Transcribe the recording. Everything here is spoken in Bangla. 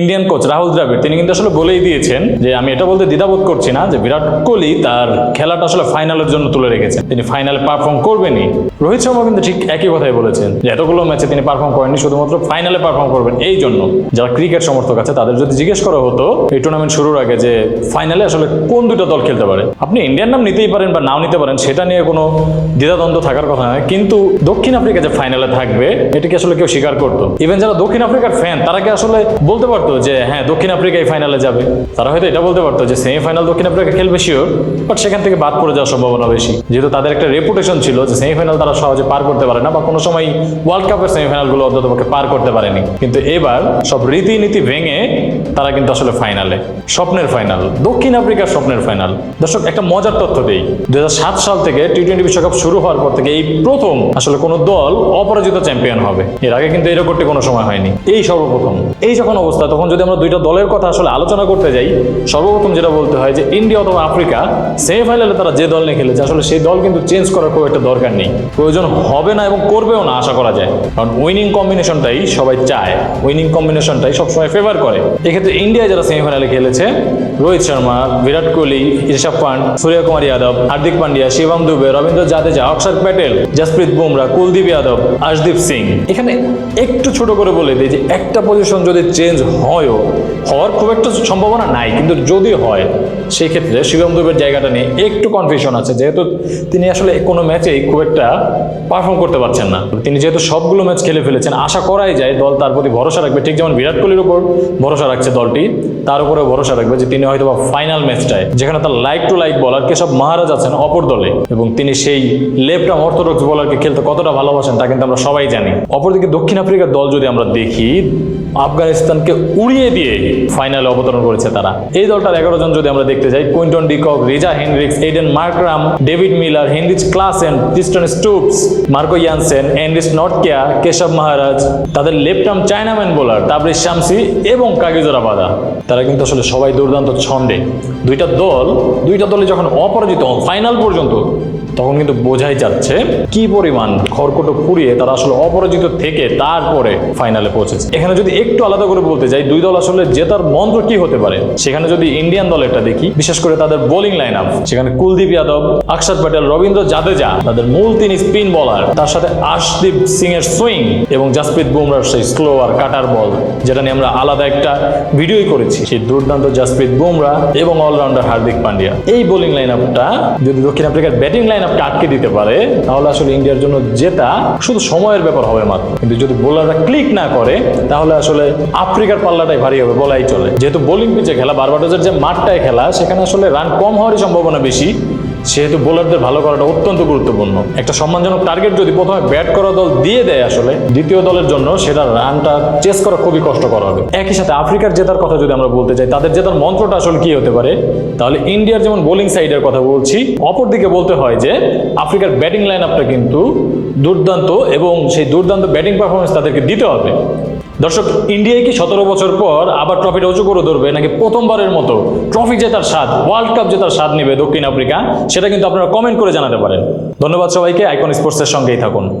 ইন্ডিয়ান কোচ রাহুল দ্রাবিড় তিনি কিন্তু আসলে বলেই দিয়েছেন যে আমি এটা বলতে দ্বিধাবোধ করছি না যে বিরাট কোহলি তার খেলাটা আসলে ফাইনালের জন্য তুলে রেখেছেন। তিনি ফাইনালে পারফর্ম করবেনই। রোহিত শর্মা কিন্তু ঠিক একই কথাই বলেছেন যে এতগুলো ম্যাচে তিনি পারফর্ম করেননি, শুধুমাত্র ফাইনালে পারফর্ম করবেন। এই জন্য যারা ক্রিকেট সমর্থক আছে, তাদের যদি জিজ্ঞেস করা হতো এই টুর্নামেন্ট শুরুর আগে যে ফাইনালে আসলে কোন দুটো দল খেলতে পারে, আপনি ইন্ডিয়ান নাম নিতেই পারেন বা নাও নিতে পারেন, সেটা নিয়ে কোনো দ্বিধাদ্বন্দ্ব থাকার কথা নয়। কিন্তু দক্ষিণ আফ্রিকা যে ফাইনালে থাকবে, এটাকে আসলে কেউ স্বীকার করতো। ইভেন যারা দক্ষিণ আফ্রিকার ফ্যান তারা কি আসলে বলতে পারতো যে হ্যাঁ দক্ষিণ আফ্রিকা এই ফাইনালে যাবে। তারা হয়তো এটা বলতে পারতো যে সেমিফাইনাল দক্ষিণ আফ্রিকা খেলবে শিওর বাট সেখান থেকে বাদ পড়ে যাওয়ার সম্ভাবনা বেশি। যেহেতু তাদের একটা রেপুটেশন ছিল যে সেমিফাইনাল তারা সহজে পার করতে পারে না, বা কোনো সময় ওয়ার্ল্ড কাপের সেমিফাইনালগুলো অন্তত পার করতে পারেনি। কিন্তু এবার সব রীতিনীতি ভেঙে তারা কিন্তু আসলে ফাইনালে স্বপ্নের ফাইনাল দক্ষিণ আফ্রিকার স্বপ্নের ফাইনাল দর্শক, একটা মজার তথ্য দেই। দু সাল থেকে টি টোয়েন্টি বিশ্বকাপ শুরু হওয়ার পর থেকে এই প্রথম আসলে কোনো দল অপরাজিত চ্যাম্পিয়ন হবে। এর আগে কিন্তু এই রেকর্ডটি কোনো সময় হয়নি। এই সর্বপ্রথম। এই যখন অবস্থা, তখন যদি আমরা দুইটা দলের কথা আসলে আলোচনা করতে যাই, সর্বপ্রথম যেটা বলতে হয় যে ইন্ডিয়া অথবা আফ্রিকা সেমিফাইনালে তারা যে দল নিয়ে খেলেছে, আসলে সেই দল কিন্তু চেঞ্জ করার খুব একটা দরকার নেই। প্রয়োজন হবে না এবং করবেও না, আশা করা যায়। কারণ উইনিং কম্বিনেশনটাই সবাই চায়। উইনিং কম্বিনেশনটাই সবসময় ফেভার করে। এক্ষেত্রে ইন্ডিয়া যারা সেমিফাইনালে খেলেছে, রোহিত শর্মা, বিরাট কোহলি, ঋষভ পান্ট, সূর্যকুমার যাদব, হার্দিক পান্ডিয়া, শিবম দুবে রবীন্দ্র জাদেজা অক্ষর প্যাটেল, জসপ্রীত বুমরা, কুলদীপ যাদব, আশদীপ সিং। এখানে একটু ছোট করে বলে দিই যে একটা পজিশন যদি চেঞ্জ হয়ও হওয়ার খুব একটা সম্ভাবনা নাই, কিন্তু যদি হয় সেই ক্ষেত্রে শিবম দুবের জায়গাটা নিয়ে একটু কনফিউশন আছে, যেহেতু তিনি আসলে কোনো ম্যাচেই খুব একটা পারফর্ম করতে পারছেন না। তিনি যেহেতু সবগুলো ম্যাচ খেলে ফেলেছেন, আশা করাই যায় দল তার প্রতি ভরসা রাখবে। ঠিক যেমন বিরাট কোহলির উপর ভরসা রাখছে দলটি, তার উপরে ভরসা রাখবে যে তিনি হয়তো ফাইনাল ম্যাচটায় যেখানে তার লাইক টু লাইক বলার কেসব মহারাজ আছেন অপর দলে, এবং তিনি সেই লেফট আর্ম অর্থোডক্স বলারকে খেলতে কতটা ভালোবাসেন তা কিন্তু আমরা সবাই জানি। অপরদিকে দক্ষিণ আফ্রিকার দল যদি আমরা দেখি আফগানিস্তানকে উড়িয়ে দিয়ে ফাইনালে অবতরণ করেছে তারা। এই দলটার এগারো জন যদি আমরা দেখতে যাই, Quinton de Kock Reeza Hendricks, Aiden Markram, David Miller, Heinrich Klaasen, Tristan Stubbs, Marco Jansen Anrich Nortje, Keshav Maharaj, তাদের left arm chinaman bowler Tabraiz Shamsi এবং কাগিজোরা বাদা। তারা কিন্তু আসলে সবাই দুর্দান্ত ছন্দে। দুইটা দল, দুইটা দলে যখন অপরাজিত ফাইনাল পর্যন্ত, তখন কিন্তু বোঝাই যাচ্ছে কি পরিমাণ খড়কুটো পুড়িয়ে তারা আসলে অপরাজিত থেকে তারপরে ফাইনালে পৌঁছেছে। এখানে যদি একটু আলাদা করে বলতে যাই দুই দল আসলে জেতার মন্ত্র কি হতে পারে? সেখানে যদি ইন্ডিয়ান দলেরটা দেখি, বিশেষ করে তাদের বোলিং লাইন আপ সেখানে কুলদীপ যাদব অক্ষর প্যাটেল, রবীন্দ্র জাদেজা, তাদের মূল তিনি স্পিন বলার তার সাথে আশদীপ সিং এর সুইং এবং জাসপ্রীত বুমরার সেই স্লো আর কাটার বল যেটা নিয়ে আমরা আলাদা একটা ভিডিওই করেছি। সেই দুর্দান্ত জাসপ্রীত বুমরা এবং অলরাউন্ডার হার্দিক পান্ডিয়া। এই বোলিং লাইন আপটা যদি দক্ষিণ আফ্রিকার ব্যাটিং লাইন আপটা আটকে দিতে পারে, তাহলে আসলে ইন্ডিয়ার জন্য জেতা শুধু সময়ের ব্যাপার হবে মাত্র। কিন্তু যদি বোলাররা ক্লিক না করে, তাহলে আসলে আফ্রিকার পাল্লাটাই ভারী হবে, বলাই চলে। যেহেতু বোলিং পিচে খেলা বারবাডোজের যে মাঠটায় খেলা, সেখানে আসলে রান কম হওয়ারই সম্ভাবনা বেশি। সেহেতু বোলারদের ভালো করাটা অত্যন্ত গুরুত্বপূর্ণ। একটা সম্মানজনক টার্গেট যদি প্রথমে ব্যাট করা দল দিয়ে দেয় আসলে, দ্বিতীয় দলের জন্য সেটা রানটা চেস করা খুবই কষ্টকর হবে। একই সাথে আফ্রিকার জেতার কথা যদি আমরা বলতে চাই তাদের জেতার মন্ত্রটা আসলে কি হতে পারে? তাহলে ইন্ডিয়ার যেমন বোলিং সাইডের কথা বলছি, অপরদিকে বলতে হয় যে আফ্রিকার ব্যাটিং লাইন আপটা কিন্তু দুর্দান্ত এবং সেই দুর্দান্ত ব্যাটিং পারফরমেন্স তাদেরকে দিতে হবে। দর্শক ইন্ডিয়ায় কি সতেরো বছর পর আবার ট্রফিটা উঁচু করে ধরবে নাকি প্রথমবারের মতো ট্রফি জেতার স্বাদ ওয়ার্ল্ড কাপ জেতার স্বাদ নেবে দক্ষিণ আফ্রিকা? সেটা কিন্তু আপনারা কমেন্ট করে জানাতে পারেন। ধন্যবাদ সবাইকে আইকন স্পোর্টসের সঙ্গেই থাকুন।